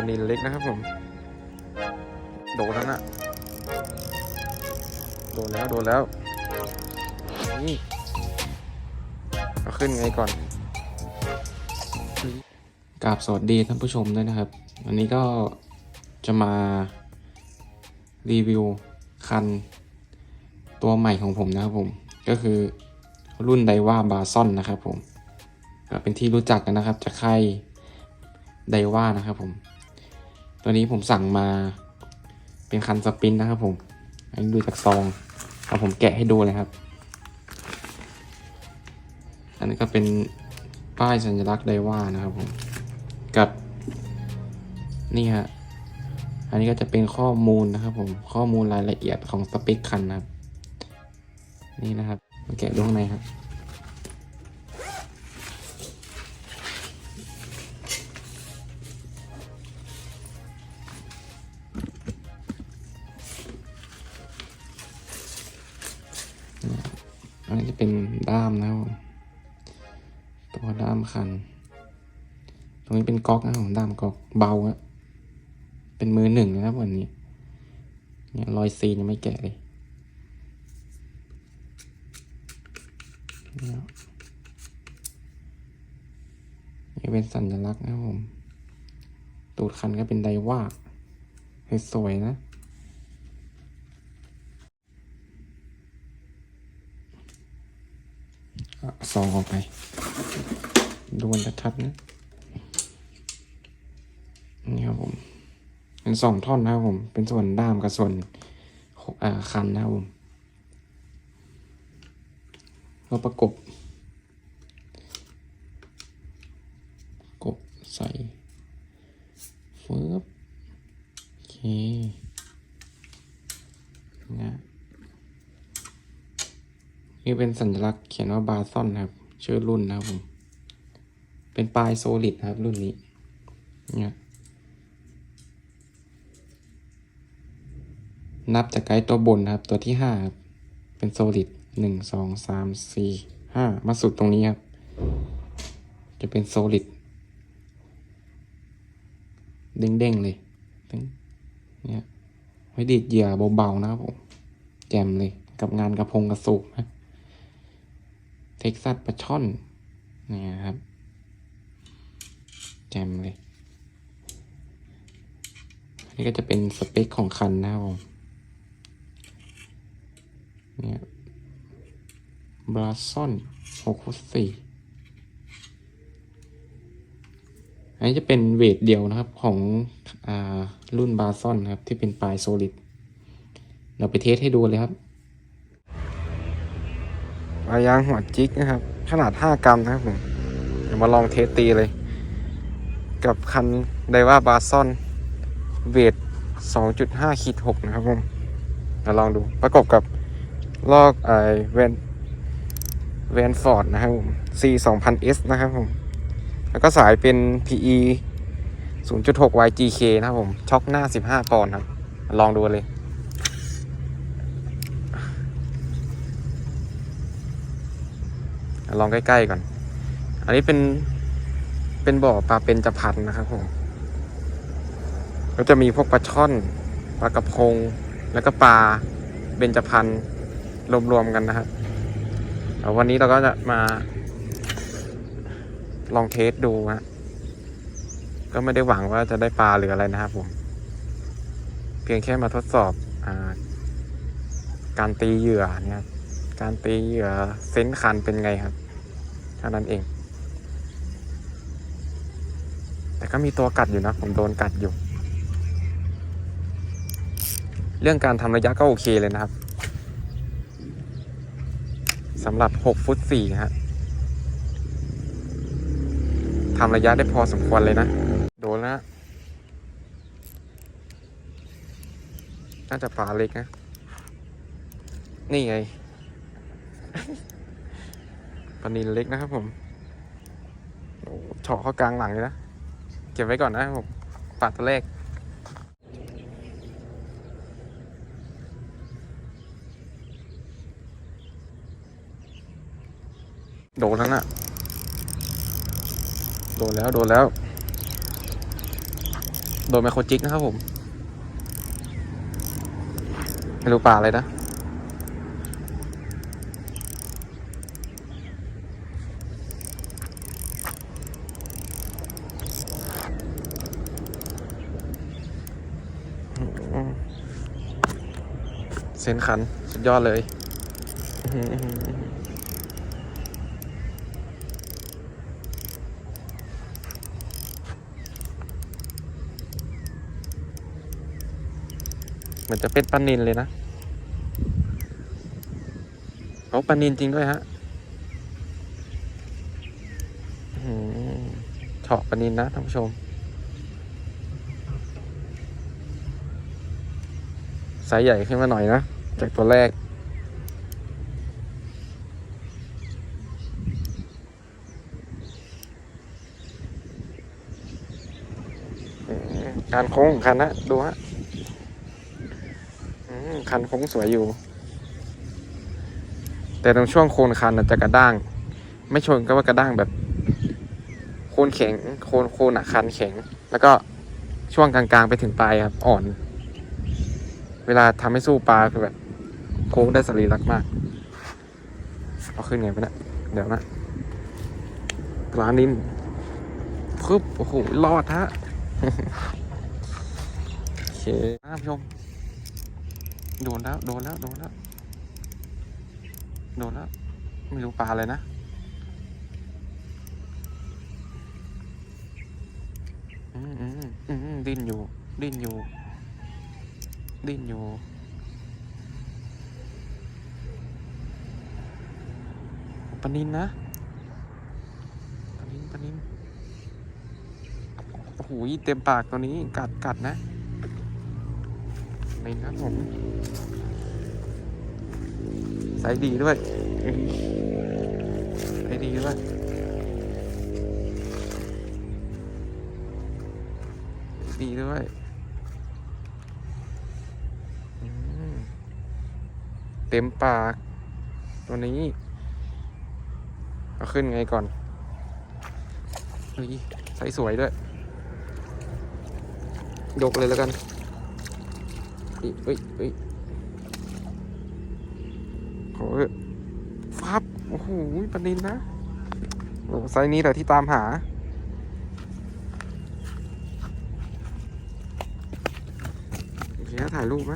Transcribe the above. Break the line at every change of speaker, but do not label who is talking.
านินเล็กนะครับผม โดนแล้วนะโดนแล้ว โดนแล้ว นี่เอาขึ้นไงก่อนกราบสวัสดีท่านผู้ชมด้วยนะครับ วันนี้ก็จะมารีวิวคันตัวใหม่ของผมนะครับผม ก็คือรุ่นไดว่าบาซอนนะครับผม เป็นที่รู้จักกันนะครับจากค่ายไดว่านะครับผม ตัวนี้ผมสั่งมาเป็นคันสปินนะครับผมอันนี้ดูจากซองเอาผมแกะให้ดูเลยครับ อันนี้ก็เป็นป้ายสัญลักษณ์ไดว่านะครับผม กับนี่ฮะ อันนี้ก็จะเป็นข้อมูลนะครับผม ข้อมูลรายละเอียดของสเปคคันนะครับ นี่นะครับ มาแกะดูข้างในครับ อันนี้จะเป็นด้ามนะครับตัวด้ามคัน ตรงนี้เป็นก๊อกนะครับผมด้ามก๊อกเบาอะเป็นมือหนึ่งนะครับวันนี้ เนี่ยรอยซีนยังไม่แกะเลยนี่ยนี่เป็นสัญลักษณ์นะครับผม ตูดคันก็เป็นไดว่าสวยๆนะ เอาซองออกไป ดูกันชัดๆนะนี่ครับผม เป็นสองท่อนนะครับผม เป็นส่วนด้ามกับส่วนคันนะครับผม เราประกบ กบใส่เฟึบโอเคนะ นี่เป็นสัญลักษณ์เขียนว่าบาซอนครับ ชื่อรุ่นนะครับผม เป็นปลายโซลิดครับรุ่นนี้ เนี่ยนับจากไกด์ตัวบนครับ ตัวที่ห้าครับ เป็นโซลิดหนึ่งสองสามสี่ห้ามาสุดตรงนี้ครับ จะเป็นโซลิดเด้งๆเลยเนี่ยไว้ดีดเหยื่อเบาๆนะครับผม แจมเลยกับงานกระพงกระสุกนะ เท็กซัสปลาช่อนนี่นะครับ แจมเลย อันนี้ก็จะเป็นสเปคของคันนะครับผมเนี่ยบราซอนหกฟุตสี่อันนี้จะเป็นเวทเดียวนะครับของอ่ารุ่นบาซอนครับ ที่เป็นปลายโซลิดเราไปเทสให้ดูเลยครับ ลายางหัวจิกนะครับ ขนาด 5 กรัมนะครับผมเดี๋ยวมาลองเทสตีเลย กับคันไดว่าบาซอนเวท2.5ขีด6นะครับผมมาลองดูประกบกับลอกไอแวนแวนฟอร์ดนะครับผม C 2000 S นะครับผม แล้วก็สายเป็น PE 0.6 YGK นะครับผม ช็อคหน้า 15 ปอนด์ครับ ลองดูเลย ลองใกล้ๆก่อน อันนี้เป็นเป็นบ่อปลาเป็นจะพันนะครับผมก็จะมีพวกปลาช่อนปลากระพง แล้วก็ปลาเบญจพรรณรวมๆกันนะครับแล้ววันนี้เราก็จะมา ลองเทสดูฮะก็ไม่ได้หวังว่าจะได้ปลาหรืออะไรนะครับผม เพียงแค่มาทดสอบอการตีเหยื่อเนี่ย การตีเหยื่อเฟ้นคันเป็นไงครับเท่านั้นเอง แต่ก็มีตัวกัดอยู่นะ ผมโดนกัดอยู่ เรื่องการทำระยะก็โอเคเลยนะครับสำหรับ 6 ฟุต4ฮะทำระยะได้พอสมควรเลยนะ โดนแล้วน่าจะปลาเล็กนะ นี่ไง ปลานินเล็กนะครับผมโอ้เฉาะเข้ากลางหลังเลยนะ เก็บไว้ก่อนนะครับผมปลาตัวแรกโดนแล้วนะโดนแล้ว โดนแล้ว โดนไมโครจิกนะครับผม ไม่รู้ปลาอะไรนะ เส้นขัน สุดยอดเลยเหมือนจะเป็นปลานินเลยนะเอาปลานินจริงด้วยฮะเฉาะปลานินนะท่านผู้ชม ไซส์ใหญ่ขึ้นมาหน่อยนะ จากตัวแรก การโค้งของคันนะ ดูฮะคันโค้งสวยอยู่ แต่ตรงช่วงโคนคันจะกระด้าง ไม่ชนก็ว่ากระด้างแบบ โคนแข็ง โคนโคนอะคันแข็ง แล้วก็ช่วงกลางๆไปถึงปลายครับ อ่อน เวลาทำให้สู้ปลาคือแบบโค้งได้สรีรักมาก เอาขึ้นไงไปนะเดี๋ยวนะปลานินพึบโอ้โหรอดฮะโอเคท่านผู้ชม โดนแล้ว โดนแล้ว โดนแล้ว โดนแล้ว ไม่รู้ปลาอะไรนะอืมอืมอืมดิ้นอยู่ ดิ้นอยู่ ดิ้นอยู่ปนินนะปนินปนินโอ้โหเต็มปากตัวนี้กัดกัดนะนินครับผมใส่ดีด้วยใส่ดีด้วยดีด้วยอืม เต็มปาก ตัวนี้ เอาขึ้นไงก่อนเฮ้ยใส่สวยด้วย ยกเลยแล้วกันเฮ้ยเฮ้ยเฮ้ยขอเถอฟับ โอ้โหปลานินนะโอ้ไซส์นี้แหละที่ตามหาโอเคถ่ายรูปไหม